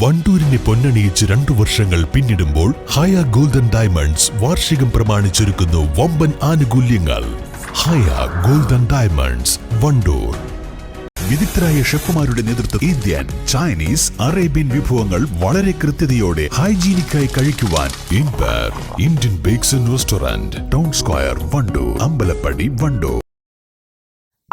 വണ്ടൂരിനെ പൊന്നണിയിച്ച് രണ്ടു വർഷങ്ങൾ പിന്നിടുമ്പോൾ ഹയ ഗോൾഡൻ ഡയമണ്ട്സ് വാർഷികം പ്രമാണിച്ചൊരുക്കുന്നു വമ്പൻ ആനുകൂല്യങ്ങൾ. Haya golden diamonds Vandoor. വിദഗ്ധരായ ഷെഫുമാരുടെ നേതൃത്വം ഇന്ത്യൻ ചൈനീസ് അറേബ്യൻ വിഭവങ്ങൾ വളരെ കൃത്യതയോടെ ഹൈജീനിക്കായി കഴിക്കുവാൻ ഇൻപർ Indian bakes restaurant town square Wandoor Ambalappadi Wandoor.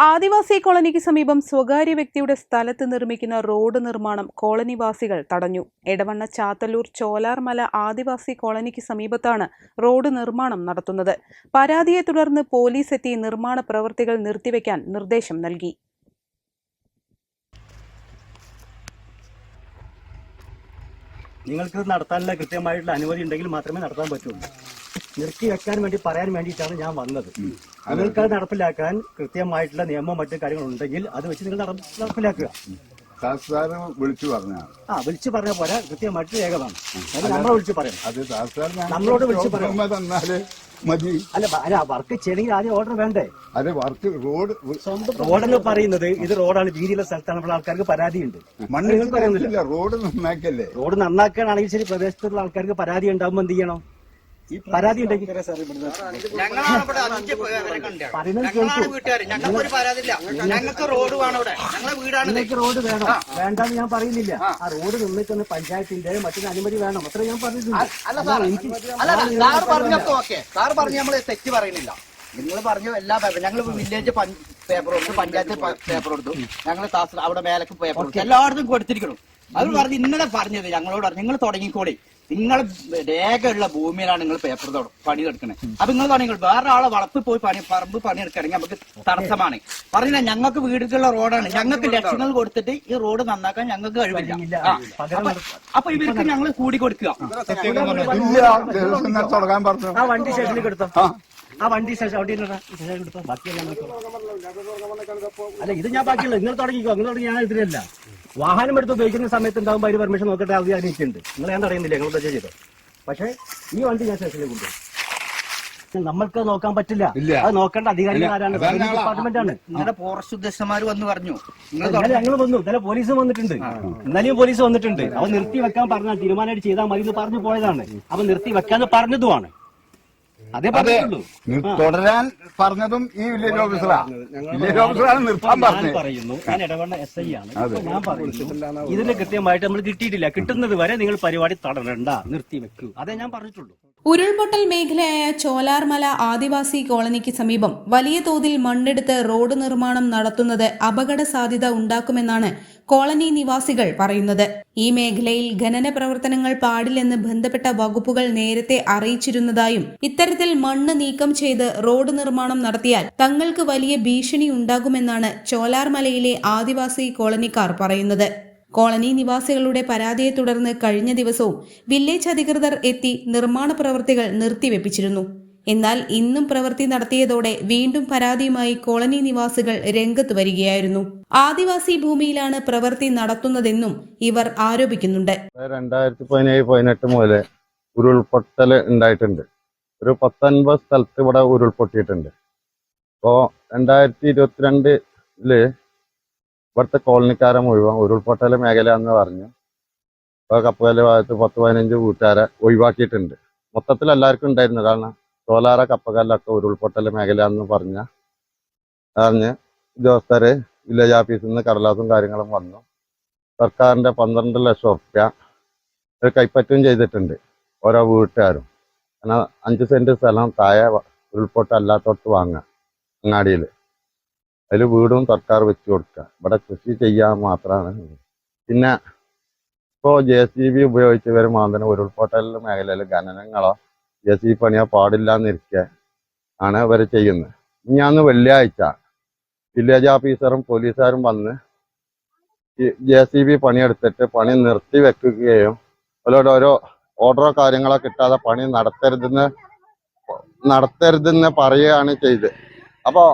Adivasi കോളനിക്ക് സമീപം സ്വകാര്യ വ്യക്തിയുടെ സ്ഥലത്ത് നിർമ്മിക്കുന്ന റോഡ് നിർമ്മാണം കോളനിവാസികൾ തടഞ്ഞു. എടവണ്ണ ചാത്തല്ലൂർ ചോലാർമല ആദിവാസി കോളനിക്ക് സമീപത്താണ് റോഡ് നിർമ്മാണം നടത്തുന്നത്. പരാതിയെ തുടർന്ന് പോലീസ് എത്തി നിർമ്മാണ പ്രവൃത്തികൾ നിർത്തിവെക്കാൻ നിർദ്ദേശം നൽകി. നിങ്ങൾക്ക് നടത്താനുള്ള കൃത്യമായിട്ടുള്ള അനുമതി ഉണ്ടെങ്കിൽ മാത്രമേ നടത്താൻ പറ്റുള്ളൂ. നിർത്തി വെക്കാൻ വേണ്ടി പറയാൻ വേണ്ടിയിട്ടാണ് ഞാൻ വന്നത്. നിങ്ങൾക്ക് അത്. നടപ്പിലാക്കാൻ കൃത്യമായിട്ടുള്ള നിയമം മറ്റു കാര്യങ്ങൾ ഉണ്ടെങ്കിൽ അത് വെച്ച് നിങ്ങൾ നടപ്പിലാക്കുക. സാറ് വിളിച്ചു പറഞ്ഞാണ് ആ വിളിച്ചു പറഞ്ഞ പോലെ കൃത്യമായിട്ട് രേഖമാണ്. അത് നമ്മളെ വിളിച്ചു പറയാം അത് സാർ നമ്മളോട് വിളിച്ചു പറയാം. തന്നാൽ മതി. അല്ല അല്ല വർക്ക് ചെയ്യണമെങ്കിൽ ആദ്യം ഓർഡർ വേണ്ടേ? അതെ വർക്ക് റോഡ് റോഡ് എന്ന് പറയുന്നത് ഇത് റോഡാണ് വീതിയുള്ള സ്ഥലത്താണ്. ഇവിടെ ആൾക്കാർക്ക് പരാതിയുണ്ട്. മണ്ണ് റോഡ് നന്നാക്കല്ലേ? റോഡ് നന്നാക്കാനാണെങ്കിൽ ശരി പ്രദേശത്തുള്ള ആൾക്കാർക്ക് പരാതി ഉണ്ടാകുമ്പോൾ എന്ത് ചെയ്യണം? പരാതി ഉണ്ടെങ്കിൽ ഞങ്ങൾക്ക് ഒരു പരാതിയില്ല. ഞങ്ങൾക്ക് റോഡ് വേണം ഇവിടെ. ഞങ്ങളെ വീടാണ് നിങ്ങൾക്ക് റോഡ് വേണം. വേണ്ടെന്ന് ഞാൻ പറയുന്നില്ല. ആ. റോഡ് നിന്നിട്ട് പഞ്ചായത്തിന്റെ മറ്റൊരു അനുമതി വേണം. അത്ര ഞാൻ പറഞ്ഞിട്ടുണ്ട്. അല്ല സാർ അല്ല സാർ പറഞ്ഞപ്പോ ഓക്കെ. സാർ പറഞ്ഞ നമ്മൾ തെറ്റ് പറയുന്നില്ല. നിങ്ങൾ പറഞ്ഞു എല്ലാ പേപ്പർ ഞങ്ങൾ വില്ലേജ് പേപ്പർ കൊടുത്തു പഞ്ചായത്ത് പേപ്പർ കൊടുത്തു ഞങ്ങൾ അവിടെ മേലക്ക് പേപ്പർ കൊടുത്തു എല്ലായിടത്തും കൊടുത്തിരിക്കണം അവർ പറഞ്ഞു ഇന്നലെ പറഞ്ഞത് ഞങ്ങളോട് പറഞ്ഞു നിങ്ങൾ തുടങ്ങിക്കോളി നിങ്ങൾ രേഖയുള്ള ഭൂമിയിലാണ് നിങ്ങൾ പേപ്പർ പണി എടുക്കണേ അപ്പൊ നിങ്ങൾ തുടങ്ങി വേറെ ആളെ വളപ്പ് പോയി പണി പറമ്പ് പണിയെടുക്കണമെങ്കിൽ നമുക്ക് തടസ്സമാണ്. പറഞ്ഞില്ല ഞങ്ങൾക്ക് വീടുകളുള്ള റോഡാണ്. ഞങ്ങൾക്ക് ലക്ഷങ്ങൾ കൊടുത്തിട്ട് ഈ റോഡ് നന്നാക്കാൻ ഞങ്ങൾക്ക് കഴിവില്ല. അപ്പൊ- ഇവർക്ക് ഞങ്ങൾ കൂടി കൊടുക്കുക. ഇല്ല ദിവസം തുടങ്ങാൻ പറഞ്ഞു. ആ വണ്ടി സ്റ്റേഷനിലേക്ക് എടുത്തോ. ആ. വണ്ടി സ്റ്റേഷൻ അവിടെ എടുത്തോ. ബാക്കിയെല്ലാം. അല്ല ഇത് ഞാൻ ബാക്കിയുള്ള നിങ്ങൾ തുടങ്ങിക്കോ. നിങ്ങൾ തുടങ്ങി ഞാൻ ഇതിലല്ല. വാഹനം എടുത്ത് ഉപയോഗിക്കുന്ന സമയത്ത് ഉണ്ടാകുമ്പോൾ അതിന് പെർമിഷൻ നോക്കട്ടെ അത് അറിയിച്ചിട്ടുണ്ട്. നിങ്ങൾ ഞാൻ തടയുന്നില്ല ഞങ്ങൾ എന്താ ചെയ്തോ? പക്ഷേ ഈ വണ്ടി ഞാൻ സ്റ്റേഷനിലേക്ക് കൊണ്ടുപോകും. നമ്മൾക്ക് നോക്കാൻ പറ്റില്ല. ഇല്ല. അത് നോക്കേണ്ട അധികാരി ആരാണ്? ഡിപ്പാർട്ട്മെന്റ് ആണ്. നിങ്ങളുടെ ഫോറസ്റ്റ് ഉദ്യോഗസ്ഥന്മാർ വന്ന് പറഞ്ഞു. ഇന്നലെ ഞങ്ങൾ വന്നു. ഇന്നലെ പോലീസ് വന്നിട്ടുണ്ട്. ഇന്നലെയും പോലീസ് വന്നിട്ടുണ്ട്. അവ നിർത്തി വെക്കാൻ പറഞ്ഞാൽ തീരുമാനമായിട്ട് ചെയ്താൽ മതി എന്ന് പറഞ്ഞു പോയതാണ്. അവ നിർത്തി വെക്കാന്ന് പറഞ്ഞതുമാണ്. അതേ തുടരാൻ പറഞ്ഞതും ഈ വില്ലേജ് ഓഫീസറാ. വില്ലേജ് ഓഫീസറാണ് നിർത്താൻ പറഞ്ഞു പറഞ്ഞത്. പറയുന്നു. ഞാൻ ഇടപെടുന്ന എസ് ഐ ആണ്. ഞാൻ പറയുന്നു ഇതിന് കൃത്യമായിട്ട് നമ്മൾ കിട്ടിയിട്ടില്ല. കിട്ടുന്നത് വരെ നിങ്ങൾ പരിപാടി തടരണ്ട നിർത്തി വെക്കൂ. അതേ ഞാൻ പറഞ്ഞിട്ടുള്ളൂ. ഉരുൾപൊട്ടൽ മേഖലയായ ചോലാർമല ആദിവാസി കോളനിക്ക് സമീപം വലിയ തോതിൽ മണ്ണെടുത്ത് റോഡ് നിർമ്മാണം നടത്തുന്നത് അപകട സാധ്യത ഉണ്ടാക്കുമെന്നാണ് കോളനി നിവാസികൾ പറയുന്നത്. ഈ മേഖലയിൽ ഖനന പ്രവർത്തനങ്ങൾ പാടില്ലെന്ന് ബന്ധപ്പെട്ട വകുപ്പുകൾ നേരത്തെ അറിയിച്ചിരുന്നതായും ഇത്തരത്തിൽ മണ്ണ് നീക്കം ചെയ്ത് റോഡ് നിർമ്മാണം നടത്തിയാൽ തങ്ങൾക്ക് വലിയ ഭീഷണി ഉണ്ടാകുമെന്നാണ് ചോലാർമലയിലെ ആദിവാസി കോളനിക്കാർ പറയുന്നത്. കോളനി നിവാസികളുടെ പരാതിയെ തുടർന്ന് കഴിഞ്ഞ ദിവസവും വില്ലേജ് അധികൃതർ എത്തി നിർമ്മാണ പ്രവൃത്തികൾ നിർത്തിവെപ്പിച്ചിരുന്നു. എന്നാൽ ഇന്നും പ്രവൃത്തി നടത്തിയതോടെ വീണ്ടും പരാതിയുമായി കോളനി നിവാസികൾ രംഗത്ത് വരികയായിരുന്നു. ആദിവാസി ഭൂമിയിലാണ് പ്രവൃത്തി നടത്തുന്നതെന്നും ഇവർ ആരോപിക്കുന്നുണ്ട്. രണ്ടായിരത്തി പതിനേഴ് പതിനെട്ട് മുതൽ ഉരുൾപൊട്ടൽ ഉണ്ടായിട്ടുണ്ട്. ഒരു പത്തൊൻപത് സ്ഥലത്ത് ഇവിടെ ഉരുൾപൊട്ടിയിട്ടുണ്ട്. അപ്പോൾ രണ്ടായിരത്തി ഇരുപത്തിരണ്ടിൽ ഇവിടുത്തെ കോളനിക്കാരെ മുഴുവൻ ഉരുൾപൊട്ടൽ മേഖല എന്ന് പറഞ്ഞു. ഇപ്പോൾ കപ്പുകല ഭാഗത്ത് പത്ത് പതിനഞ്ച് വീട്ടുകാരെ ഒഴിവാക്കിയിട്ടുണ്ട്. മൊത്തത്തിൽ എല്ലാവർക്കും ഉണ്ടായിരുന്നു. കാരണം ചോലാറ കപ്പകല്ലൊക്കെ ഉരുൾപൊട്ടൽ മേഖല എന്ന് പറഞ്ഞ അറിഞ്ഞ് ഉദ്യോഗസ്ഥര് വില്ലേജ് ഓഫീസിൽ നിന്ന് കടലാസും കാര്യങ്ങളും വന്നു. സർക്കാരിന്റെ പന്ത്രണ്ട് ലക്ഷം ഉറുപ്യ ഒരു കൈപ്പറ്റും ചെയ്തിട്ടുണ്ട് ഓരോ വീട്ടുകാരും. കാരണം അഞ്ച് സെന്റ് സ്ഥലം താഴെ വ- ഉരുൾപൊട്ട അല്ലാത്തോട്ട് വാങ്ങുക അങ്ങാടിയിൽ. അതിൽ വീടും സർക്കാർ വെച്ച് കൊടുക്കുക. ഇവിടെ കൃഷി ചെയ്യാൻ മാത്രമാണ്. പിന്നെ ഇപ്പോൾ ജെ സി ബി ഉപയോഗിച്ച് വരുമ്പോൾ മാന്തന ഉരുൾപൊട്ടൽ മേഖലയിൽ ഖനനങ്ങളോ ജെ സി പണിയോ പാടില്ല ആണ് ഇവർ ചെയ്യുന്നത്. ഞാന്ന് വെള്ളിയാഴ്ച വില്ലേജ് ഓഫീസറും പോലീസുകാരും വന്ന് ജെ സി ബി പണിയെടുത്തിട്ട് പണി നിർത്തി വെക്കുകയും അവരോട് ഓരോ ഓർഡറോ കാര്യങ്ങളോ കിട്ടാതെ പണി നടത്തരുതെന്ന് നടത്തരുതെന്ന് പറയുകയാണ് ചെയ്ത് അപ്പോൾ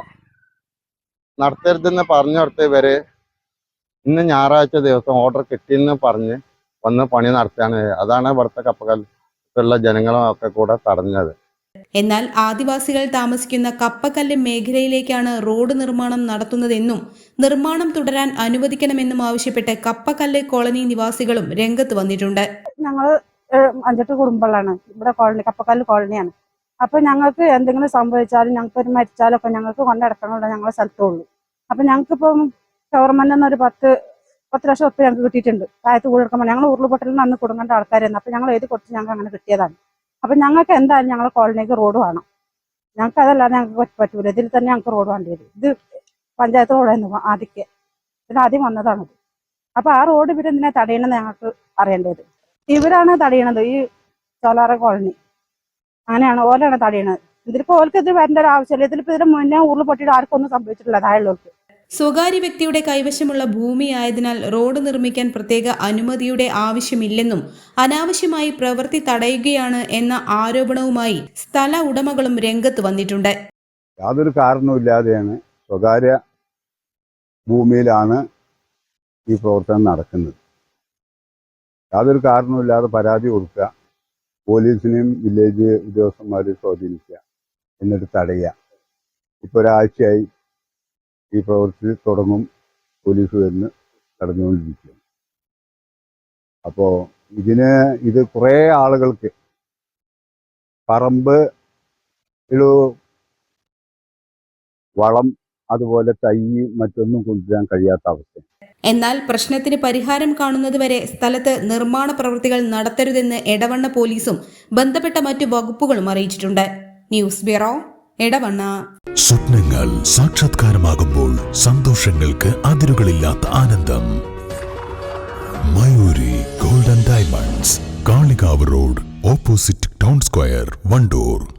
നടത്തരുതെന്ന് പറഞ്ഞെടുത്ത് ഇവർ ഇന്ന് ഞായറാഴ്ച ദിവസം ഓർഡർ കിട്ടിയെന്ന് പറഞ്ഞ് വന്ന് പണി നടത്തുകയാണ്. അതാണ് ഇവിടുത്തെ കപ്പകലുള്ള ജനങ്ങളും ഒക്കെ കൂടെ തടഞ്ഞത്. എന്നാൽ ആദിവാസികൾ താമസിക്കുന്ന കപ്പക്കല്ല് മേഖലയിലേക്കാണ് റോഡ് നിർമ്മാണം നടത്തുന്നതെന്നും നിർമ്മാണം തുടരാൻ അനുവദിക്കണമെന്നും ആവശ്യപ്പെട്ട് കപ്പക്കല്ല് കോളനി നിവാസികളും രംഗത്ത് വന്നിട്ടുണ്ട്. ഞങ്ങൾ ഏഹ് അഞ്ചെട്ട് കുടുംബങ്ങളാണ്. ഇവിടെ കോളനി കപ്പക്കല്ല് കോളനിയാണ്. അപ്പൊ ഞങ്ങൾക്ക് എന്തെങ്കിലും സംഭവിച്ചാലും ഞങ്ങൾക്ക് ഒരു മരിച്ചാലൊക്കെ ഞങ്ങൾക്ക് കൊണ്ടടക്കണമല്ലോ ഞങ്ങളെ സ്ഥലത്തുള്ളൂ അപ്പൊ ഞങ്ങൾക്ക് ഇപ്പം ഗവർമെന്റ് നിന്ന് ഒരു പത്ത് പത്ത് ലക്ഷം ഉപ്പ് ഞങ്ങൾക്ക് കിട്ടിയിട്ടുണ്ട്. താഴത്ത് എടുക്കുമ്പോൾ ഞങ്ങൾ ഉരുൾപൊട്ടലിൽ അന്ന് കുടുങ്ങേണ്ട ആൾക്കാരായിരുന്നു. അപ്പൊ ഞങ്ങൾ എഴുതി കൊടുത്ത് ഞങ്ങൾക്ക് അങ്ങനെ കിട്ടിയതാണ്. അപ്പൊ ഞങ്ങൾക്ക് എന്തായാലും ഞങ്ങളെ കോളനിക്ക് റോഡ് വേണം. ഞങ്ങൾക്ക് അതല്ലാതെ ഞങ്ങൾക്ക് പറ്റ- പറ്റൂല. ഇതിൽ തന്നെ ഞങ്ങൾക്ക് റോഡ് വേണ്ടി വരും. ഇത് പഞ്ചായത്ത് റോഡായിരുന്നു ആദ്യമൊക്കെ ഇതിൽ ആദ്യം വന്നതാണത് അപ്പൊ ആ റോഡ് ഇവരെന്തിനാ തടയണമെന്ന് ഞങ്ങൾക്ക് അറിയേണ്ടത്. ഇവരാണ് തടയണത് ഈ ചോലാറ കോളനി. അങ്ങനെയാണ് ഓലാണ് തടയണത്. ഇതിലിപ്പോ ഓർക്ക് ഇത് വരേണ്ട ഒരു ആവശ്യമില്ല. ഇതിലിപ്പോ ഇതിന് മുന്നേ ഉരുൾ പൊട്ടിയിട്ട് ആർക്കും ഒന്നും സംഭവിച്ചിട്ടില്ല താഴെയുള്ളവർക്ക്. സ്വകാര്യ വ്യക്തിയുടെ കൈവശമുള്ള ഭൂമിയായതിനാൽ റോഡ് നിർമ്മിക്കാൻ പ്രത്യേക അനുമതിയുടെ ആവശ്യമില്ലെന്നും അനാവശ്യമായി പ്രവൃത്തി തടയുകയാണ് എന്ന ആരോപണവുമായി സ്ഥല ഉടമകളും രംഗത്ത് വന്നിട്ടുണ്ട്. യാതൊരു കാരണവുമില്ലാതെയാണ് സ്വകാര്യ ഭൂമിയിലാണ് ഈ പ്രവർത്തനം നടക്കുന്നത്. യാതൊരു കാരണവുമില്ലാതെ പരാതി കൊടുക്കുക. പോലീസിനെയും വില്ലേജ് ഉദ്യോഗസ്ഥന്മാരെയും സ്വാധീനിക്കുക എന്നിട്ട് തടയുക. ഇപ്പോൾ ഒരാഴ്ചയായി ഈ പ്രവൃത്തി തുടങ്ങും പോലീസ് വരുന്ന് തടഞ്ഞുകൊണ്ടിരിക്കുകയാണ് അപ്പോൾ ഇതിന് ഇത് കുറേ ആളുകൾക്ക് പറമ്പ് ഒരു വളം അതുപോലെ തൈ മറ്റൊന്നും കൊണ്ടുവരാൻ കഴിയാത്ത അവസ്ഥ എന്നാൽ പ്രശ്നത്തിന് പരിഹാരം കാണുന്നതുവരെ സ്ഥലത്ത് നിർമ്മാണ പ്രവൃത്തികൾ നടത്തരുതെന്ന് എടവണ്ണ പോലീസും ബന്ധപ്പെട്ട മറ്റു വകുപ്പുകളും അറിയിച്ചിട്ടുണ്ട്. News bureau Edavanna. സ്വപ്നങ്ങൾ സാക്ഷാത്കാരമാകുമ്പോൾ സന്തോഷങ്ങൾക്ക് അതിരുകളില്ലാത്ത ആനന്ദം. Mayuri golden diamonds Kalikavu road opposite town square Wandoor.